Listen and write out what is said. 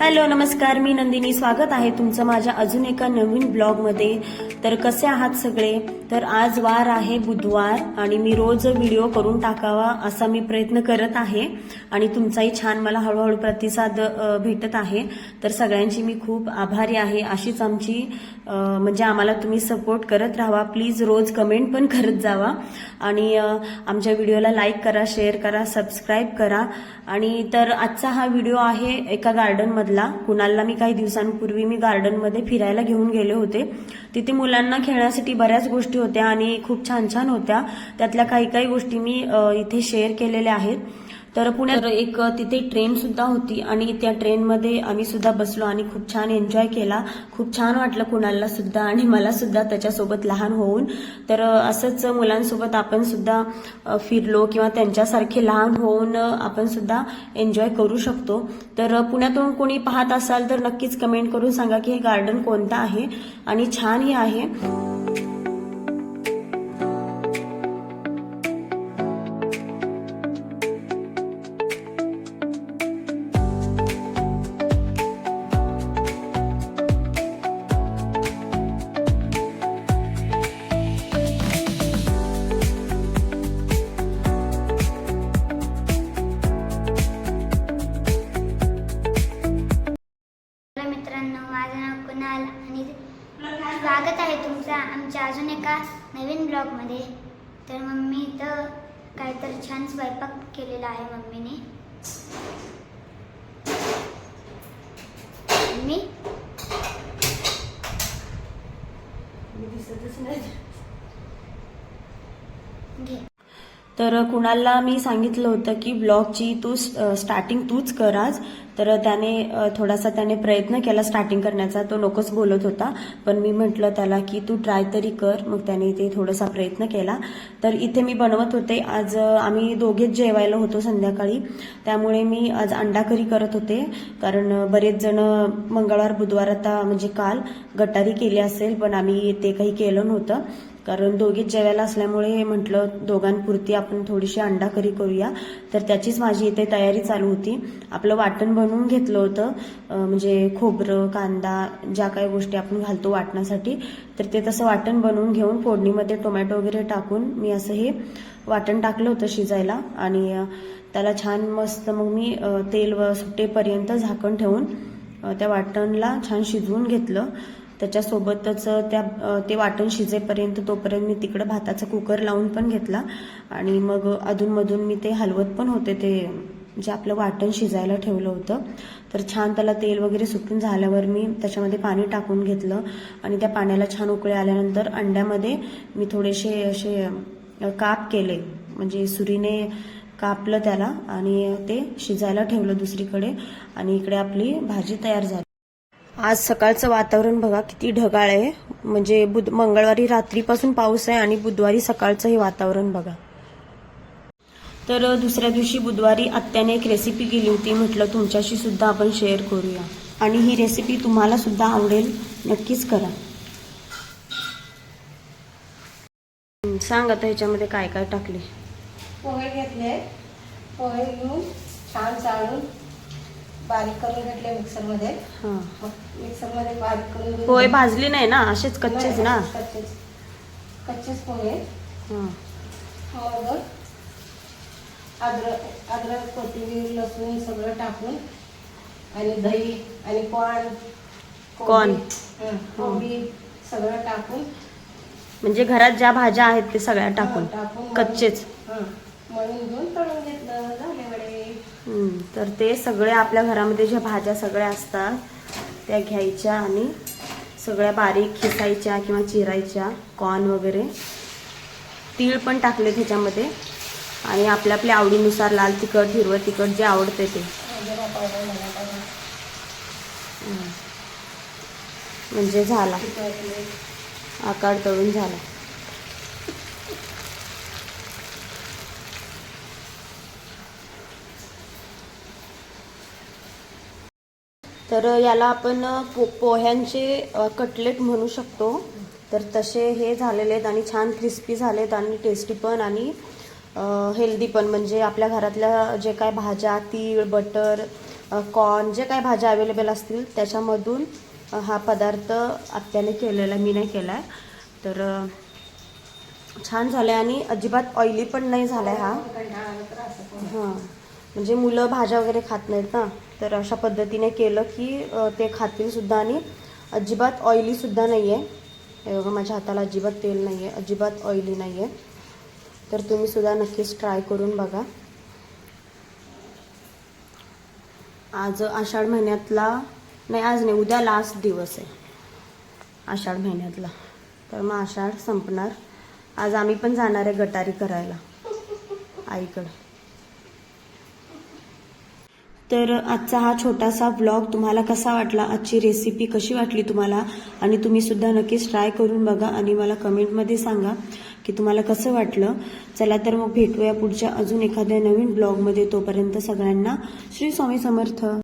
Hello नमस्कार. मी नंदिनी. स्वागत आहे तुमचं माझ्या अजून एका नवीन ब्लॉगमध्ये. तर कसे आहात सगळे? तर आज वार आहे बुधवार आणि मी रोज व्हिडिओ करून टाकावा असा मी प्रयत्न करत आहे. आणि तुमचाही छान मला हळूहळू प्रतिसाद भेटत आहे. तर सगळ्यांची मी खूप आभारी आहे. अशीच आमची म्हणजे आम्हाला तुम्ही सपोर्ट करत राहावा. प्लीज रोज कमेंट पण करत जावा. आणि आमच्या व्हिडिओला लाईक करा शेअर करा सबस्क्राईब करा. आणि तर आजचा हा व्हिडिओ आहे एका गार्डनमधला कुणाला कुणालला मी काही दिवसांपूर्वी मी गार्डनमध्ये फिरायला घेऊन गेले होते. तिथे मुलांना खेळण्यासाठी बऱ्याच गोष्टी होत्या आणि खूप छान छान होत्या. त्यातल्या काही काही गोष्टी मी इथे शेअर केलेल्या आहेत. तर पुण्यात एक तिथे ट्रेन सुद्धा होती आणि त्या ट्रेनमध्ये आम्ही सुद्धा बसलो आणि खूप छान एन्जॉय केला. खूप छान वाटलं कुणाला सुद्धा आणि मला सुद्धा त्याच्यासोबत लहान होऊन. तर असंच मुलांसोबत आपण सुद्धा फिरलो किंवा त्यांच्यासारखे लहान होऊन आपण सुद्धा एन्जॉय करू शकतो. तर पुण्यातून कोणी पाहत असाल तर नक्कीच कमेंट करून सांगा की हे गार्डन कोणतं आहे आणि छानही आहे. आमच्या अजून एका नवीन ब्लॉगमध्ये. तर मम्मी इथं काहीतरी छान स्वयंपाक केलेला आहे मम्मीने. मी घे. तर कुणाला मी सांगितलं होतं की ब्लॉगची तू स्टार्टिंग तूच कर आज. तर त्याने थोडासा त्याने प्रयत्न केला स्टार्टिंग करण्याचा. तो नकोच बोलत होता. पण मी म्हटलं त्याला की तू ट्राय तरी कर. मग त्याने ते थोडासा प्रयत्न केला. तर इथे मी बनवत होते. आज आम्ही दोघेच जेवायला होतो संध्याकाळी. त्यामुळे मी आज अंडाकरी करत होते. कारण बरेच जण मंगळवार बुधवार आता म्हणजे काल गटारी केली असेल पण आम्ही ते काही केलं नव्हतं. कारण दोघीच जेवायला असल्यामुळे म्हटलं दोघांपुरती आपण थोडीशी अंडा करी करूया. तर त्याचीच माझी इथे तयारी चालू होती. आपलं वाटण बनवून घेतलं होतं म्हणजे खोबरं कांदा ज्या काही गोष्टी आपण घालतो वाटण्यासाठी तर ते तसं वाटण बनवून घेऊन फोडणीमध्ये टोमॅटो वगैरे टाकून मी असं हे वाटण टाकलं होतं शिजायला. आणि त्याला छान मस्त मग मी तेल व सुटेपर्यंत झाकण ठेवून त्या वाटणला छान शिजवून घेतलं. त्याच्यासोबतच त्या ते वाटण शिजेपर्यंत तोपर्यंत मी तिकडं भाताचा कुकर लावून पण घेतला. आणि मग अधूनमधून मी ते हलवत पण होते ते जे आपलं वाटण शिजायला ठेवलं होतं. तर छान त्याला तेल वगैरे सुटून झाल्यावर मी त्याच्यामध्ये पाणी टाकून घेतलं. आणि त्या पाण्याला छान उकळे आल्यानंतर अंड्यामध्ये मी थोडेसे असे काप केले. म्हणजे सुरीने कापलं त्याला आणि ते शिजायला ठेवलं दुसरीकडे. आणि इकडे आपली भाजी तयार झाली. आज सकाळचं वातावरण बघा किती ढगाळ आहे. म्हणजे बुध मंगळवारी रात्रीपासून पाऊस आहे आणि बुधवारी सकाळचं हे वातावरण बघा. तर दुसऱ्या दिवशी बुधवारी आत्याने एक रेसिपी केली होती. म्हटलं तुमच्याशी सुद्धा आपण शेअर करूया. आणि ही रेसिपी तुम्हाला सुद्धा आवडेल नक्कीच करा. सांग आता ह्याच्यामध्ये काय काय टाकले? पोहे घेतले. पोहे घेऊन छान चाळून बारीक करून घेतले मिक्सरमध्ये. हां. मग मिक्सरमध्ये बारीक करून पोहे भाजली नाही ना? असेच कच्चेच नाही, ना? कच्चेच. कच्चेच पोहे हां. मग अद्रक अद्रक कोथिंबीर लसूण सगळं टाकून आणि दही आणि कॉर्न कोबी- कॉर्न. हं, कोबी सगळं टाकून. म्हणजे घरात ज्या भाज्या आहेत ते सगळ्या हं, टाकून. टाकून कच्चेच. हं, मळून घेऊन तळून घेतलं झाले वडे हम्म, तर ते सगळे आपल्या घरामध्ये ज्या भाज्या सगळ्या असतात त्या घ्यायच्या आणि सगळ्या बारीक खिसायच्या किंवा चिरायच्या कॉर्न वगैरे. तीळ पण टाकले त्याच्यामध्ये आणि आपल्या आपल्या आवडीनुसार लाल तिखट हिरवं तिखट जे आवडते ते. म्हणजे झाला. आकार तळून झाला. तर याला आपण पो पोह्यांचे कटलेट म्हणू शकतो. तर तसे हे झालेले आहेत आणि छान क्रिस्पी झालेत आणि टेस्टी पण आणि हेल्दी पण. म्हणजे आपल्या घरातल्या जे काय भाज्या तीळ बटर कॉर्न जे काय भाज्या अवेलेबल असतील त्याच्यामधून हा पदार्थ आत्याने केलेला मी नाही केला आहे तर छान झालं आहे आणि अजिबात ऑइली पण नाही झाला आहे हा पण. हां. म्हणजे मुलं भाज्या वगैरे खात नाहीत ना तर अशा पद्धतीने केलं की ते खातील सुद्धा आणि अजिबात ऑइलीसुद्धा नाही आहे हे बघा माझ्या हाताला अजिबात तेल नाही आहे अजिबात ऑइली नाही आहे तर तुम्ही सुद्धा नक्कीच ट्राय करून बघा. आज आषाढ महिन्यातला नाही आज नाही उद्या लास्ट दिवस आहे. आषाढ महिन्यातला. तर मग आषाढ संपणार. आज आम्ही पण जाणार आहे गटारी करायला. आईकडे. तर आजचा हा छोटासा व्लॉग तुम्हाला कसा वाटला? आजची रेसिपी कशी वाटली तुम्हाला? आणि तुम्ही सुद्धा नक्कीच ट्राय करून बघा आणि मला कमेंटमध्ये सांगा की तुम्हाला कसं वाटलं. चला तर मग भेटूया पुढच्या अजून एखाद्या नवीन ब्लॉगमध्ये तोपर्यंत सगळ्यांना श्री स्वामी समर्थ.